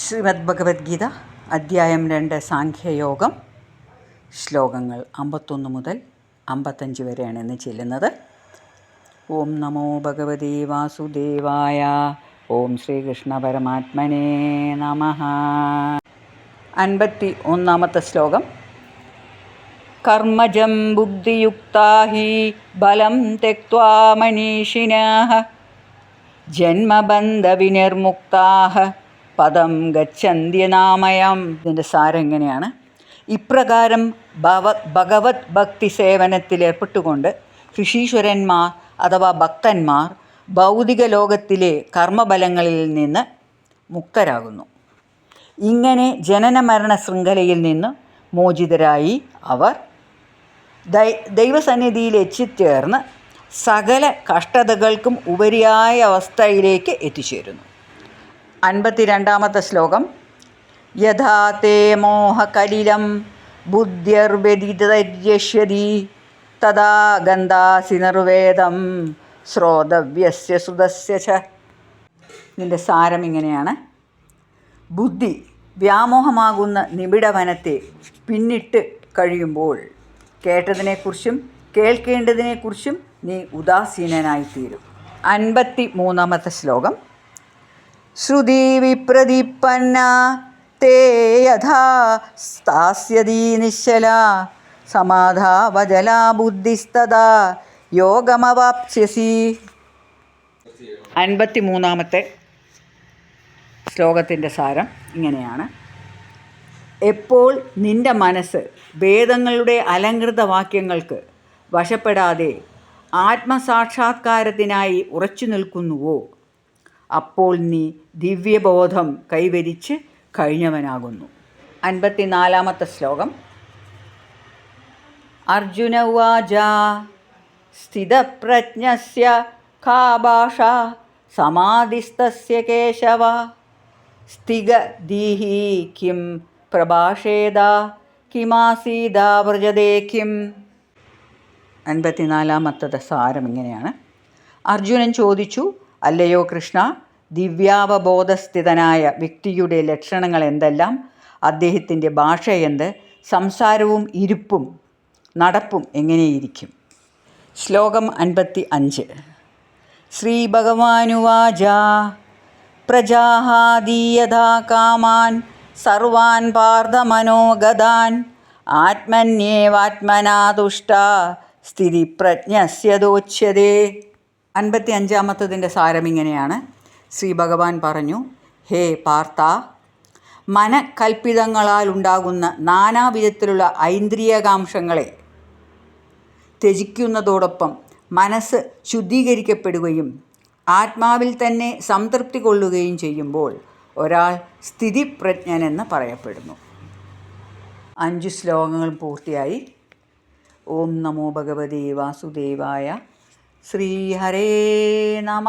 ശ്രീമദ് ഭഗവത്ഗീത അധ്യായം രണ്ട് സാഖ്യയോഗം. ശ്ലോകങ്ങൾ അമ്പത്തൊന്ന് മുതൽ അമ്പത്തഞ്ച് വരെയാണ് ഇന്ന് ചെല്ലുന്നത്. ഓം നമോ ഭഗവതി വാസുദേവായ. ഓം ശ്രീകൃഷ്ണ പരമാത്മനേ നമ. അൻപത്തി ഒന്നാമത്തെ ശ്ലോകം. കർമ്മജം ബുദ്ധിയുക്താ ഹി ബലം തെക്വാ മനീഷിനാ. ജന്മബന്ധവിനിർമുക്താഹ. പദം ഗച്ഛന്ത്യനാമയം ഇതിന്റെ സാരം എങ്ങനെയാണ്? ഇപ്രകാരം ഭവ ഭഗവത് ഭക്തി സേവനത്തിൽ ഏർപ്പെട്ടുകൊണ്ട് ഋഷീശ്വരന്മാർ അഥവാ ഭക്തന്മാർ ഭൗതിക ലോകത്തിലെ കർമ്മബലങ്ങളിൽ നിന്ന് മുക്തരാകുന്നു. ഇങ്ങനെ ജനന മരണ ശൃംഖലയിൽ നിന്ന് മോചിതരായി അവർ ദൈ ദൈവസന്നിധിയിൽ എത്തിച്ചേർന്ന് സകല കഷ്ടതകൾക്കും ഉപരിയായ അവസ്ഥയിലേക്ക് എത്തിച്ചേരുന്നു. അൻപത്തിരണ്ടാമത്തെ ശ്ലോകം. യഥാ തേ മോഹകലിലം ബുദ്ധ്യർവ്യതിതര്യഷ്യതി തഥാ ഗന്ധാസി നിർവേദം ശ്രോതവ്യസ്യ സുതസ്യ ഇതിന്റെ സാരം ഇങ്ങനെയാണ്. ബുദ്ധി വ്യാമോഹമാകുന്ന നിബിഡവനത്തെ പിന്നിട്ട് കഴിയുമ്പോൾ കേട്ടതിനെക്കുറിച്ചും കേൾക്കേണ്ടതിനെക്കുറിച്ചും നീ ഉദാസീനനായിത്തീരും. അൻപത്തി മൂന്നാമത്തെ ശ്ലോകം. ശ്രുതി വിപ്രതിപ്പന്ന തേ യഥാ സ്ഥാസ്യതി നിശ്ചല സമാധാവജലാ ബുദ്ധിസ്തദാ യോഗമവാപ്സ്യസി. അൻപത്തി മൂന്നാമത്തെ ശ്ലോകത്തിന്റെ സാരം ഇങ്ങനെയാണ്. എപ്പോൾ നിന്റെ മനസ്സ് വേദങ്ങളുടെ അലങ്കൃത വാക്യങ്ങൾക്ക് വശപ്പെടാതെ ആത്മസാക്ഷാത്കാരത്തിനായി ഉറച്ചു നിൽക്കുന്നുവോ? അപ്പോൾ നീ ദിവ്യബോധം കൈവരിച്ച് കഴിഞ്ഞവനാകുന്നു. അൻപത്തിനാലാമത്തെ ശ്ലോകം. അർജുന ഉവാച സ്ഥിതപ്രജ്ഞസ്യ കാ ഭാഷ സമാധിസ്തസ്യ കേശവ സ്ഥിഗദീഹി കിം പ്രഭാഷേത കിമാസീതാ വ്രജതേ കിം. അൻപത്തിനാലാമത്തത് സാരം ഇങ്ങനെയാണ്. അർജുനൻ ചോദിച്ചു അല്ലയോ കൃഷ്ണ? ദിവ്യാവബോധസ്ഥിതനായ വ്യക്തിയുടെ ലക്ഷണങ്ങൾ എന്തെല്ലാം? അദ്ദേഹത്തിന്റെ ഭാഷ എന്ത്? സംസാരവും ഇരിപ്പും നടപ്പും എങ്ങനെയിരിക്കും? ശ്ലോകം അൻപത്തി അഞ്ച് ശ്രീ ഭഗവാനുവാച പ്രജാഹാദീയഥാ കാമാൻ സർവാൻ പാർദ്ധമനോഗതാൻ ആത്മന്യേവാത്മനാതുഷ്ട സ്ഥിതി സ്ഥിതിപ്രജ്ഞസ്യതോച്യതേ. അൻപത്തി അഞ്ചാമത്തതിന്റെ സാരം ഇങ്ങനെയാണ്. ശ്രീ ഭഗവാൻ പറഞ്ഞു ഹേ പാർത്ത മനകൽപ്പിതങ്ങളാൽ ഉണ്ടാകുന്ന നാനാവിധത്തിലുള്ള ഐന്ദ്രിയകാംക്ഷങ്ങളെ ത്യജിക്കുന്നതോടൊപ്പം മനസ്സ് ശുദ്ധീകരിക്കപ്പെടുകയും ആത്മാവിൽ തന്നെ സംതൃപ്തി കൊള്ളുകയും ചെയ്യുമ്പോൾ ഒരാൾ സ്ഥിതിപ്രജ്ഞനെന്ന് പറയപ്പെടുന്നു. അഞ്ച് ശ്ലോകങ്ങൾ പൂർത്തിയായി. ഓം നമോ ഭഗവതി വാസുദേവായ ശ്രീഹരേ നമ